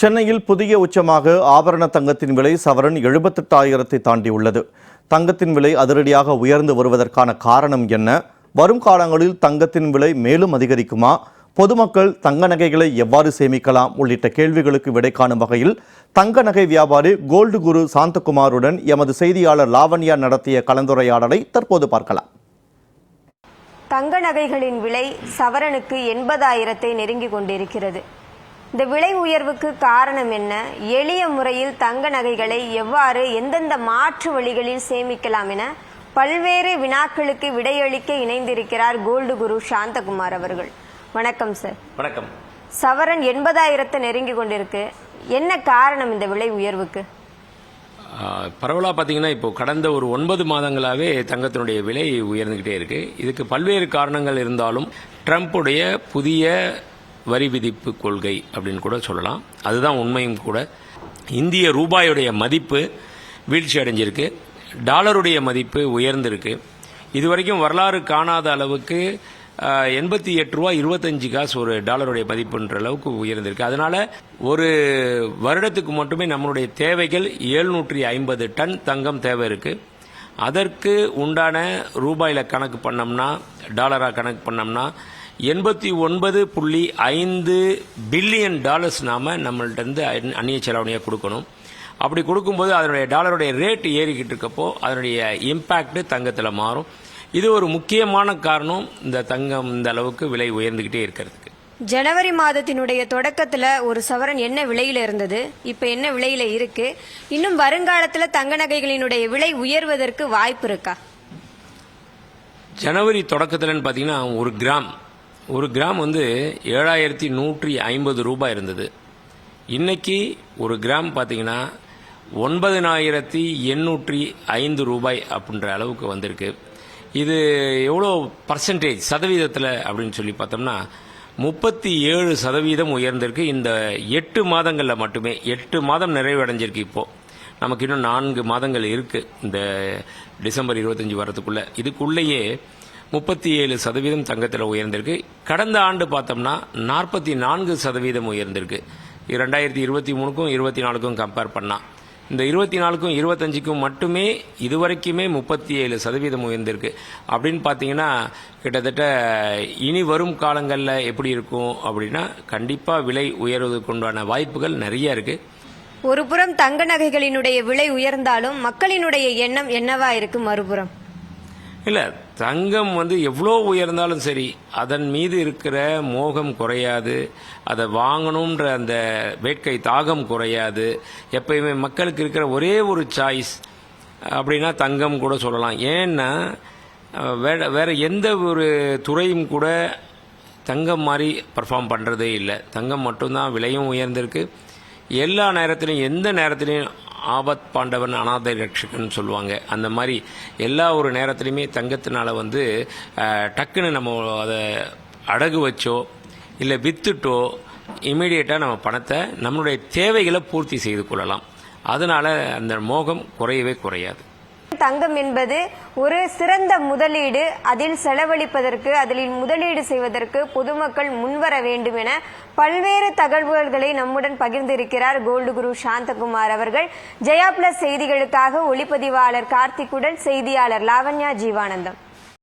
சென்னையில் புதிய உச்சமாக ஆபரண தங்கத்தின் விலை சவரன் எழுபத்தெட்டாயிரத்தை தாண்டியுள்ளது. தங்கத்தின் விலை அதிரடியாக உயர்ந்து வருவதற்கான காரணம் என்ன? வரும் காலங்களில் தங்கத்தின் விலை மேலும் அதிகரிக்குமா? பொதுமக்கள் தங்க நகைகளை எவ்வாறு சேமிக்கலாம்? உள்ளிட்ட கேள்விகளுக்கு விடை காணும் வகையில் தங்க நகை வியாபாரி கோல்டு குரு சாந்தகுமாருடன் எமது செய்தியாளர் லாவண்யா நடத்திய கலந்துரையாடலை தற்போது பார்க்கலாம். தங்க நகைகளின் விலை சவரனுக்கு எண்பதாயிரத்தை நெருங்கி கொண்டிருக்கிறது. இந்த விலை உயர்வுக்கு காரணம் என்ன? எளிய முறையில் தங்க நகைகளை எவ்வாறு எந்தெந்த மாற்று வழிகளில் சேமிக்கலாம் என பல்வேறு வினாக்களுக்கு விடையளிக்க இணைந்திருக்கிறார் கோல்டு குரு சாந்தகுமார் அவர்கள். வணக்கம் சார். வணக்கம். சவரன் எண்பதாயிரத்தை நெருங்கி கொண்டிருக்கு. என்ன காரணம் இந்த விலை உயர்வுக்கு? பரவலாக பார்த்தீங்கன்னா இப்போ கடந்த ஒரு ஒன்பது மாதங்களாகவே தங்கத்தினுடைய விலை உயர்ந்துகிட்டே இருக்கு. இதுக்கு பல்வேறு காரணங்கள் இருந்தாலும் ட்ரம்ப்புடைய புதிய வரி விதிப்பு கொள்கை அப்படின்னு கூட சொல்லலாம். அதுதான் உண்மையும் கூட. இந்திய ரூபாயுடைய மதிப்பு வீழ்ச்சி அடைஞ்சிருக்கு. டாலருடைய மதிப்பு உயர்ந்திருக்கு. இதுவரைக்கும் வரலாறு காணாத அளவுக்கு எண்பத்தி எட்டு ரூபா இருபத்தஞ்சு காசு ஒரு டாலருடைய மதிப்புன்ற அளவுக்கு உயர்ந்திருக்கு. அதனால் ஒரு வருடத்துக்கு மட்டுமே நம்மளுடைய தேவைகள் ஏழ்நூற்றி ஐம்பது டன் தங்கம் தேவை இருக்குது அதற்கு உண்டான ரூபாயில் கணக்கு பண்ணோம்னா டாலராக கணக்கு பண்ணோம்னா எண்பத்தி ஒன்பது புள்ளி ஐந்து பில்லியன் டாலர்ஸ் நாம நம்மள்ட்ட இருந்து அந்நிய செலவணியாக கொடுக்கணும். அப்படி கொடுக்கும்போது அதனுடைய டாலருடைய ரேட் ஏறிக்கிட்டு இருக்கப்போ அதனுடைய இம்பாக்ட் தங்கத்தில் மாறும். இது ஒரு முக்கியமான காரணம் இந்த தங்கம் இந்த அளவுக்கு விலை உயர்ந்துகிட்டே இருக்கிறதுக்கு. ஜனவரி மாதத்தினுடைய தொடக்கத்துல ஒரு சவரன் என்ன விலையில இருந்தது? இப்ப என்ன விலையில இருக்கு? இன்னும் வருங்காலத்துல தங்க நகைகளினுடைய விலை உயர்வதற்கு வாய்ப்பு இருக்கா? ஜனவரி தொடக்கத்துலன்னு பார்த்தீங்கன்னா ஒரு கிராம். ஒரு கிராம் வந்து ஏழாயிரத்தி நூற்றி ஐம்பது ரூபாய் இருந்தது. இன்றைக்கி ஒரு கிராம் பார்த்தீங்கன்னா ஒன்பதினாயிரத்தி எண்ணூற்றி ஐந்து ரூபாய் அப்படின்ற அளவுக்கு வந்திருக்கு. இது எவ்வளோ பர்சன்டேஜ் சதவீதத்தில் அப்படின்னு சொல்லி பார்த்தோம்னா முப்பத்தி ஏழு சதவீதம் உயர்ந்திருக்கு. இந்த எட்டு மாதங்களில் மட்டுமே எட்டு மாதம் நிறைவடைஞ்சிருக்கு இப்போது நமக்கு இன்னும் நான்கு மாதங்கள் இருக்குது இந்த டிசம்பர் இருபத்தஞ்சி வரத்துக்குள்ளே இதுக்குள்ளேயே முப்பத்தி ஏழு சதவீதம் தங்கத்தில் உயர்ந்திருக்கு. கடந்த ஆண்டு பார்த்தோம்னா நாற்பத்தி நான்கு சதவீதம் உயர்ந்திருக்கு. ரெண்டாயிரத்தி இருபத்தி மூணுக்கும் இருபத்தி நாலுக்கும் கம்பேர் பண்ணா. இந்த இருபத்தி நாலுக்கும் இருபத்தஞ்சுக்கும் மட்டுமே இதுவரைக்குமே முப்பத்தி ஏழு சதவீதம் உயர்ந்திருக்கு. அப்படின்னு பார்த்தீங்கன்னா கிட்டத்தட்ட இனி வரும் காலங்களில் எப்படி இருக்கும் அப்படின்னா கண்டிப்பாக விலை உயர்வதற்கு உண்டான வாய்ப்புகள் நிறைய இருக்கு. ஒரு புறம் தங்க நகைகளினுடைய விலை உயர்ந்தாலும் மக்களினுடைய எண்ணம் என்னவா இருக்கு மறுபுறம்? இல்ல தங்கம் வந்து எவ்வளோ உயர்ந்தாலும் சரி அதன் மீது இருக்கிற மோகம் குறையாது. அதை வாங்கணுன்ற அந்த வேட்கை தாகம் குறையாது. எப்பயுமே மக்களுக்கு இருக்கிற ஒரே ஒரு சாய்ஸ் அப்படின்னா தங்கம் கூட சொல்லலாம். ஏன்னா வேறு வேற எந்த ஒரு துறையும் கூட தங்கம் மாதிரி பர்ஃபார்ம் பண்ணுறதே இல்லை. தங்கம் மட்டும்தான் விலையும் உயர்ந்திருக்கு. எல்லா நேரத்துலையும் எந்த நேரத்துலையும் ஆபத் பாண்டவன் அனாதை ரட்சகன் சொல்லுவாங்க. அந்த மாதிரி எல்லா ஒரு நேரத்துலையுமே தங்கத்தினால வந்து டக்குன்னு நம்ம அதை அடகு வச்சோ இல்லை வித்துட்டோ இமீடியட்டாக நம்ம பணத்தை நம்மளுடைய தேவைகளை பூர்த்தி செய்து கொள்ளலாம். அதனால் அந்த மோகம் குறையவே குறையாது. தங்கம் என்பது ஒரு சிறந்த முதலீடு. அதில் செலவழிப்பதற்கு அதில் முதலீடு செய்வதற்கு பொதுமக்கள் முன்வர வேண்டும் என பல்வேறு தகவல்களை நம்முடன் பகிர்ந்திருக்கிறார் கோல்டு குரு சாந்தகுமார் அவர்கள். ஜெயா பிளஸ் செய்திகளுக்காக ஒளிப்பதிவாளர் கார்த்திக்குடன் செய்தியாளர் லாவண்யா ஜீவானந்தம்.